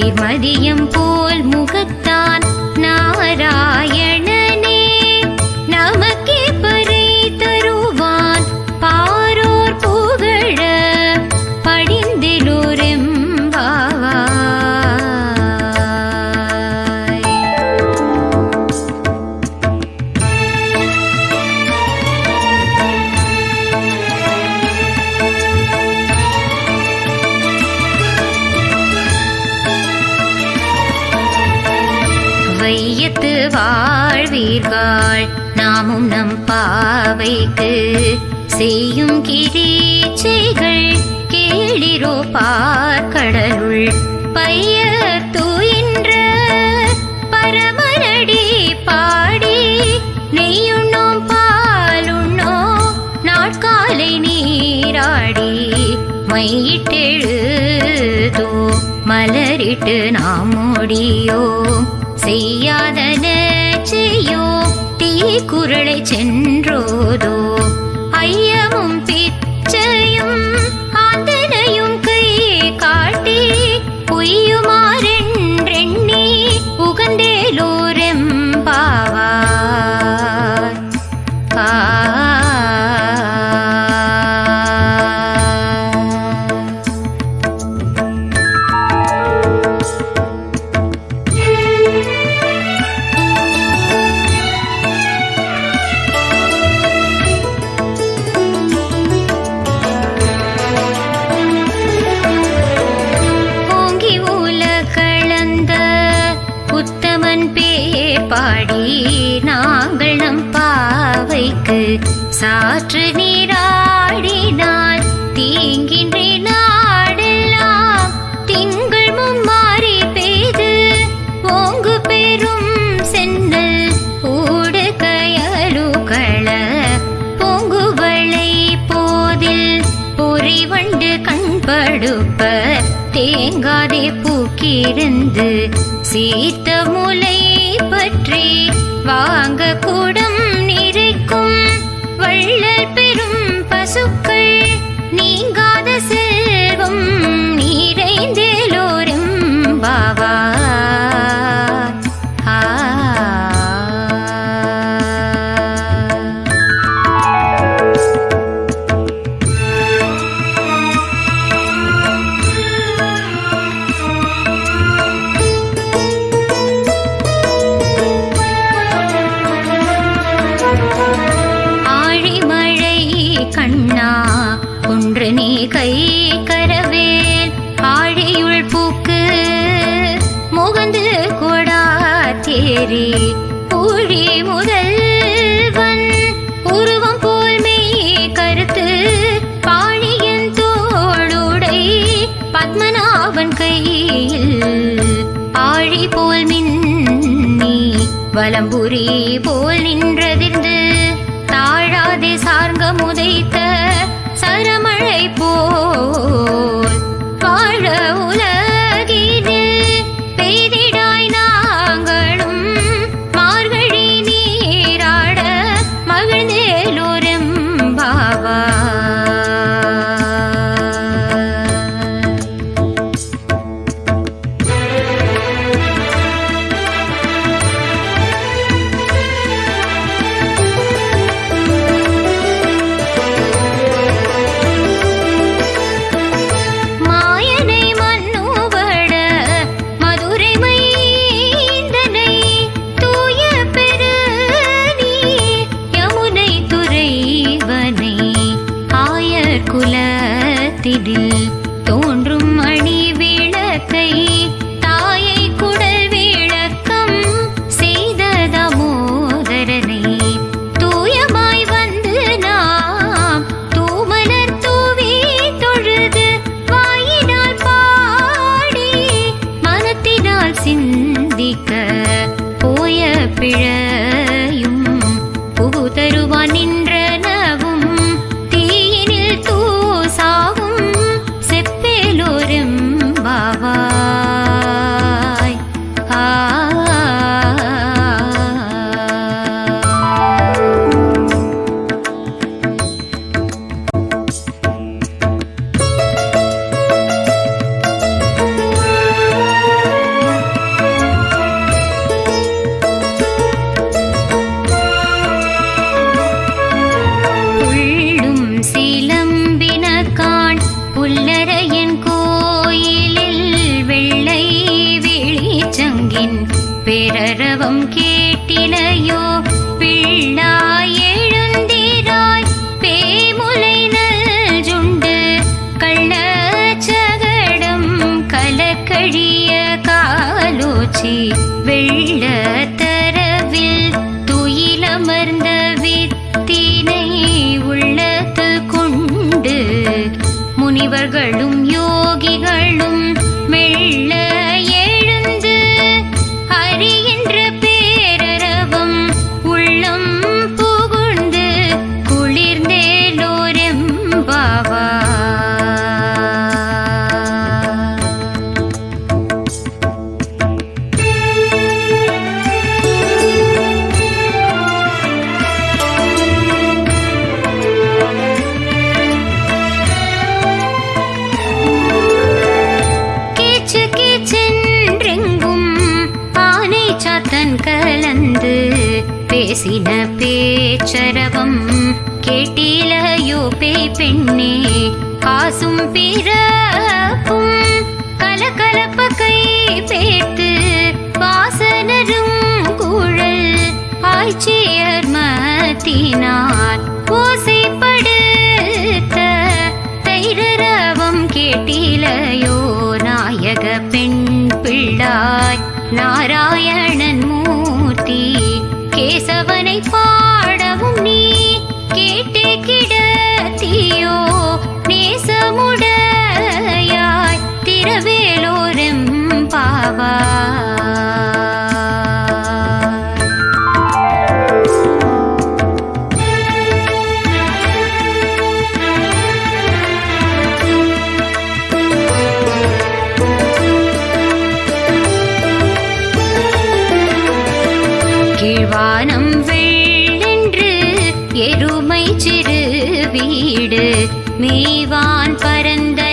திருமதியம் போல் முகத்தான் நாராயண வாழ்வீர்கள் நாமும் நம் பாவைக்கு செய்யும் கிரீச்சைகள் கேளிரோ பார்க்கடலுள் பைய தூயின்ற பரமரடி பாடி நெய்யுண்ணோம் பாலுண்ணோ நாட்காலை நீராடி மையிட்டெழுதோ மலரிட்டு நாம் முடியோ செய்யாதன குரலை சென்றோதோ சாற்று நீராடினால் தீங்கின்றி நாடெல்லாம் திங்கள் மும்மாறி பெய்து ஓங்கு பெரும் சென்னல் ஊடு கயலுகள பொங்குவளை போதில் பொறிவண்டு கண்படுப்ப தேங்காதே பூக்கிருந்து சீத்த முலை பற்றி வாங்க கூடம் கொண்டு கொடா தேரி ஊழி முதல்வன் உருவம் போல் மெய் கருத்து பாழியன் தோளுடை. பத்மநாபன் கையில் ஆழி போல் மின்னி வலம்புரி போல் நின்றதிர்ந்து. தாழாதே சார்ங்க முதைத்த குலத்திடில் அவர்களும் பேசின பேச்சரவம் கேட்டிலையோ பேய் பெண்ணே. காசும் பிறப்பும் கலகலப்ப கை பேர்த்து வாசனரும் கூழல் ஆய்ச்சியர் மத்தினார் ஓசைப்படுத்த தைரரவம் கேட்டிலையோ நாயக பெண் பிள்ளாய். நாராயண வெள் என்று எருமை சிறு வீடு மேவான் பரந்த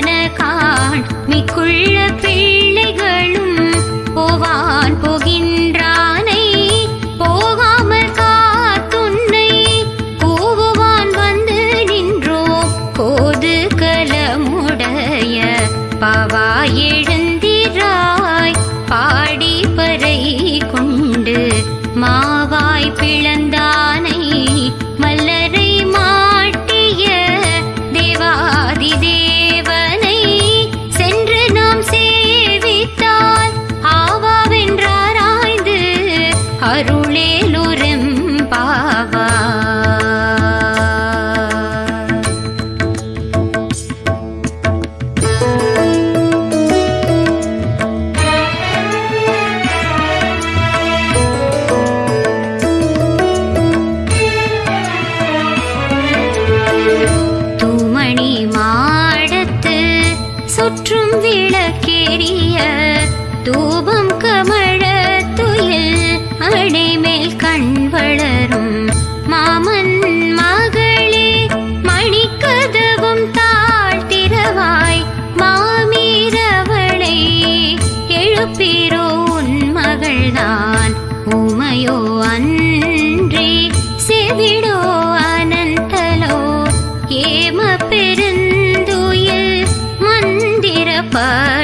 பா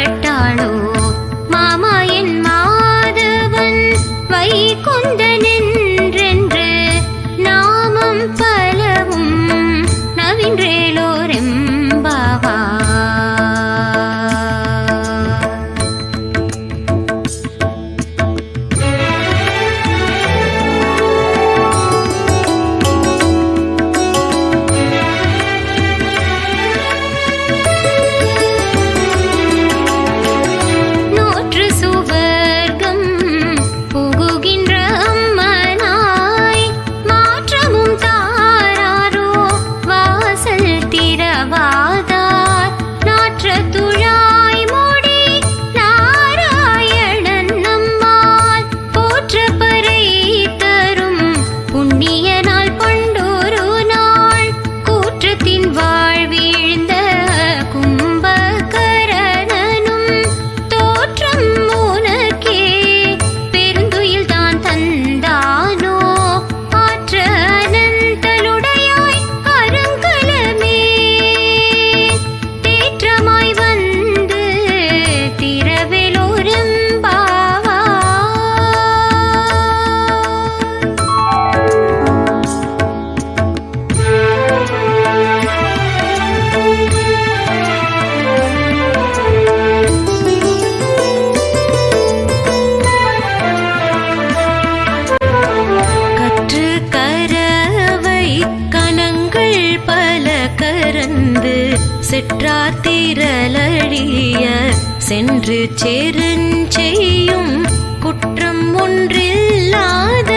செற்றார் திரளழிய சென்று செருஞ்செய்யும் குற்றம் ஒன்றில்லாத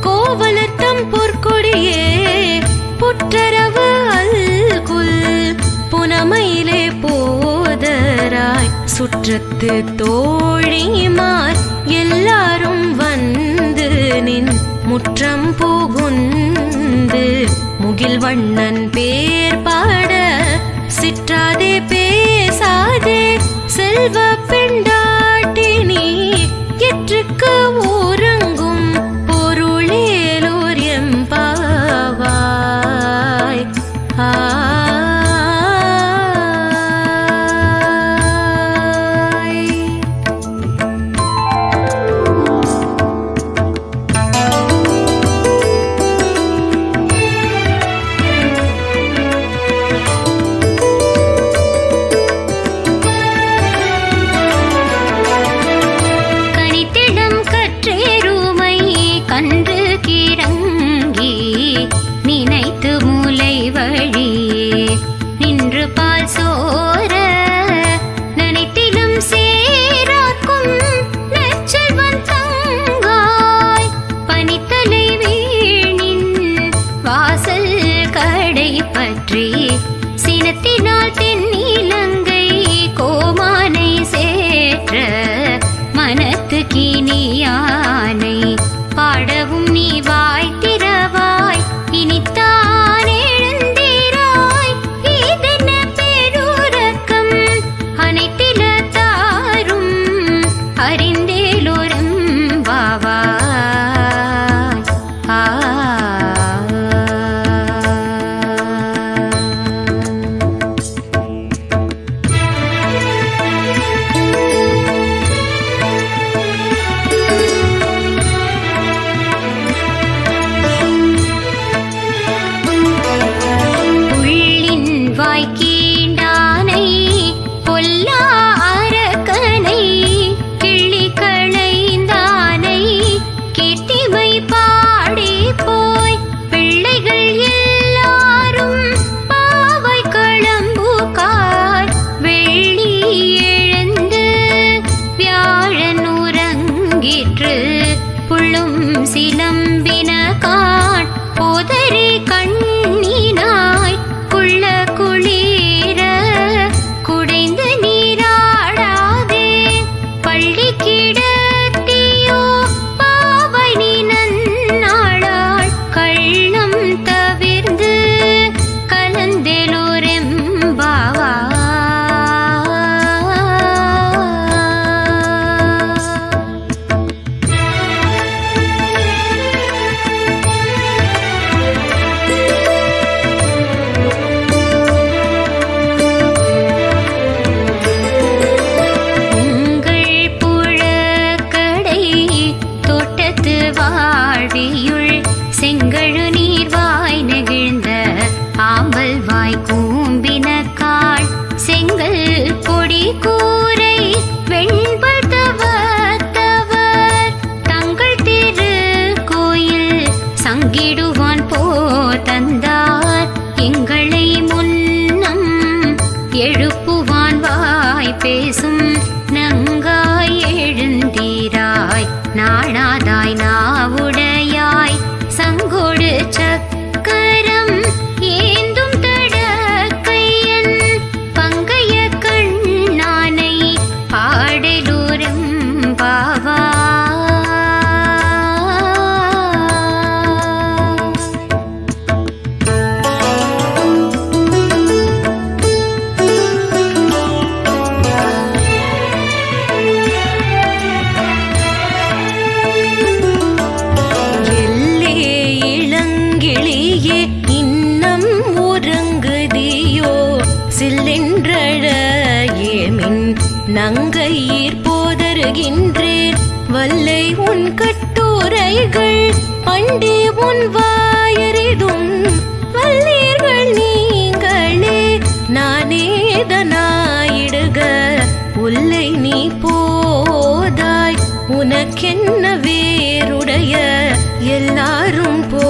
கோவலத்தம் பொற்கொடியே. புற்றரவு அல்குல் புனமையிலே போதராய். சுற்றத்து தோழிமார் எல்லாரும் வந்து நின் முற்றம் புகுந்து. முகில் வண்ணன் பேர் பார் சிற்றாதே பேசாதே செல்வ புள்ளும் சிலம்பின காட் புதரே. பங்கிடுவான் போ தந்தார். எங்களை முன்னம் எழுப்புவான் வாய் பேசும் தொல்லை நீ போதாய். உனக்கென்ன வேருடைய எல்லாரும் போ